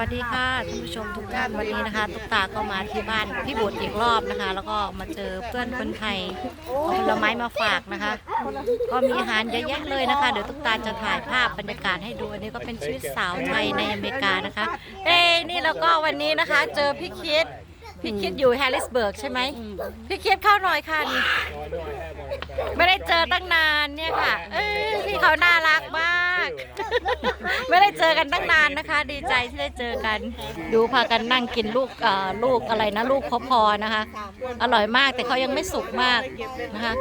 วัสดีค่ะท่านผู้ชมทุกท่านวันนี้นะคะตุ๊กตาก็มาที่บ้านพี่บุตรอีกรอบนะคะ แล้วก็มาเจอเพื่อนคนไทยเอาผลไม้มาฝากนะคะ ก็มีอาหารเยอะแยะเลยนะคะ เดี๋ยวตุ๊กตาจะถ่ายภาพบรรยากาศให้ดูอันนี้ก็เป็นชีวิตสาวไทยในอเมริกานะคะเอ้ยนี่แล้วก็วันนี้นะคะ เจอพี่คิดพี่คิดอยู่แฮร์ริสเบิร์กใช่ไหมพี่คิดเข้าหน่อยค่ะนี่ไม่ได้เจอตั้งนานเนี่ยค่ะ เอ้ยพี่เขาน่า ไม่ได้เจอกันตั้งนานนะคะ ดีใจที่ได้เจอกัน ดูพากันนั่งกินลูกเอ่อลูกอะไรนะลูกพอพอนะคะ อร่อยมากแต่เขายังไม่สุกมากนะคะ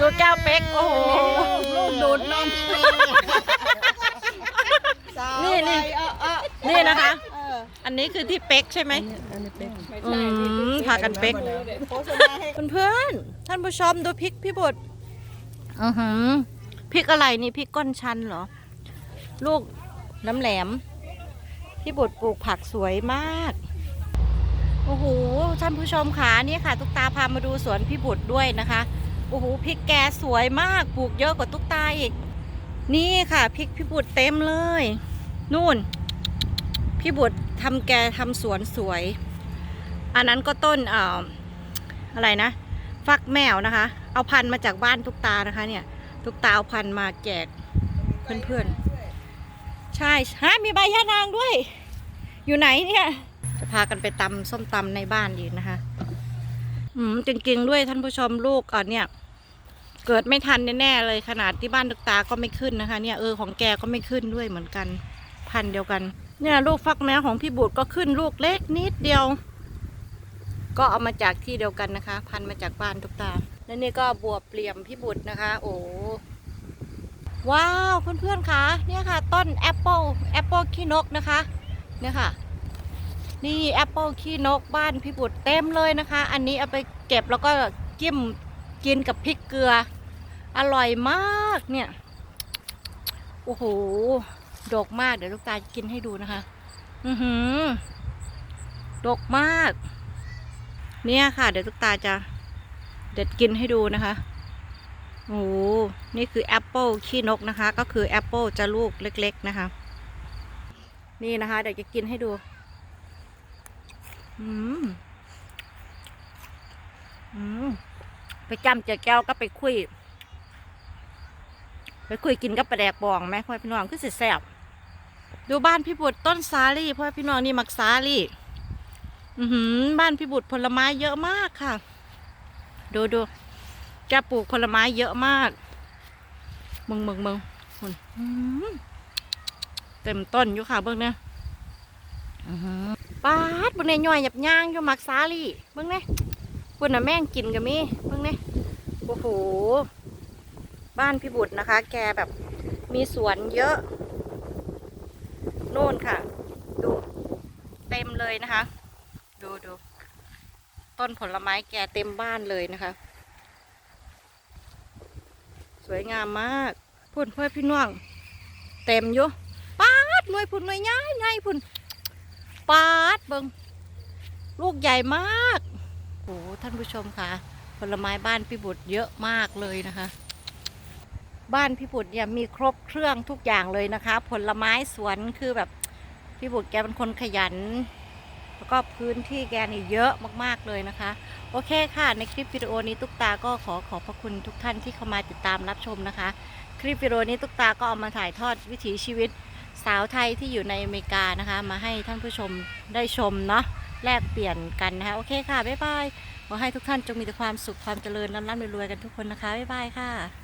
ดูแก้วเป๊กโอ้โหลูกดูดนม นี่นี่นี่นะคะ อันนี้คือที่เป๊กใช่ไหมอืมพากันเป๊กเพื่อนๆท่านผู้ชมดูพริกพี่บด อือหือพริกอะไรนี่พริกก้อนชันเหรอ ลูกน้ำแหลม พี่บุตรปลูกผักสวยมาก โอ้โห ท่านผู้ชมค่ะนี่ค่ะ ตุ๊กตาพามาดูสวนพี่บุตรด้วยนะคะ โอ้โห พริกแกสวยมาก ปลูกเยอะกว่าตุ๊กตาอีก นี่ค่ะ พริกพี่บุตรเต็มเลย นู่น พี่บุตรทำแกทำสวนสวย อันนั้นก็ต้นเอ่ออะไรนะ ฟักแมวนะคะ เอาพันมาจากบ้านตุกตานะคะ เนี่ยตุกตาเอาพันมาแจกเพื่อนๆ ใช่ฮะมีใบยะนางด้วย อยู่ไหนเนี่ย จะพากันไปตำส้มตำในบ้านอีนะคะ อืมจริงๆด้วยท่านผู้ชมลูกอะเนี่ย เกิดไม่ทันแน่ๆเลยขนาดที่บ้านตุกตาก็ไม่ขึ้นนะคะ เนี่ยเออของแกก็ไม่ขึ้นด้วยเหมือนกัน พันเดียวกัน เนี่ยลูกฟักแมวของพี่บุตรก็ขึ้นลูกเล็กนิดเดียว ก็เอามาจากที่เดียวกันนะคะ พันมาจากบ้านทุกตา และนี่ก็บัวเปลี่ยมพี่บุตรนะคะ โอ้ว้าวเพื่อนๆคะเนี่ยค่ะ ต้นแอปเปิลแอปเปิลขี้นกนะคะเนี่ยค่ะ นี่แอปเปิลขี้นกบ้านพี่บุตรเต็มเลยนะคะ อันนี้เอาไปเก็บแล้วก็จิ้มกินกับพริกเกลือ อร่อยมากเนี่ยโอ้โหดกมากเดี๋ยวลูกตากินให้ดูนะคะ อือหือดกมาก เนี่ยค่ะเดี๋ยวตุ๊กตาจะเด็ดกินให้ดูนะคะโอ้โหนี่คือแอปเปิลขี้นกนะคะ ก็คือแอปเปิลจะลูกเล็ก ๆนะคะ นี่นะคะเดี๋ยวจะกินให้ดู อืม อืม ไปจำเจอแก้วก็ไปคุย ไปคุยกินกับปลาแดกบองไหมพ่อพี่น้องคือสิแซ่บดูบ้านพี่บุตรต้นสาลี่พ่อพี่น้องนี่มักสาลี่ อือหือบ้านพี่บุตรผลไม้เยอะมากค่ะ ดูดูแกปลูกผลไม้เยอะมาก มึงมึงมึงคุณเต็มต้นอยู่ค่ะเบิ้องเนี่ยอื้อหือปาดบนในย่อยหยับย่างอยู่มักซาลี่เบิ้องเนี่ยคุณน่ะแม่งกินกับมีเบิ้องเนี่ยโอ้โหบ้านพี่บุตรนะคะ แกแบบมีสวนเยอะ โน่นค่ะ ดู เต็มเลยนะคะ ดูดูต้นผลไม้แก่เต็มบ้านเลยนะคะ สวยงามมากพุ่นเพื่อพี่น้อง เต็มอยู่ปาดหน่วยพุ่นหน่วยใหญ่ใหญ่พุ่นปาดเบิงลูกใหญ่มากโอ้ท่านผู้ชมค่ะ ผลไม้บ้านพี่บุตรเยอะมากเลยนะคะ บ้านพี่บุตรเนี่ยมีครบเครื่องทุกอย่างเลยนะคะ ผลไม้สวนคือแบบพี่บุตรแกเป็นคนขยัน แล้วก็พื้นที่แกนี่เยอะมากๆเลยนะคะ โอเคค่ะในคลิปวิดีโอนี้ตุ๊กตาก็ขอขอบพระคุณทุกท่านที่เข้ามาติดตามรับชมนะคะ คลิปวิดีโอนี้ตุ๊กตาก็เอามาถ่ายทอดวิถีชีวิตสาวไทยที่อยู่ในอเมริกานะคะ มาให้ท่านผู้ชมได้ชมเนาะแลกเปลี่ยนกันนะคะโอเคค่ะบ๊ายบายขอให้ทุกท่านจงมีแต่ความสุขความเจริญร่ำรวยๆกันทุกคนนะคะบ๊ายบายค่ะ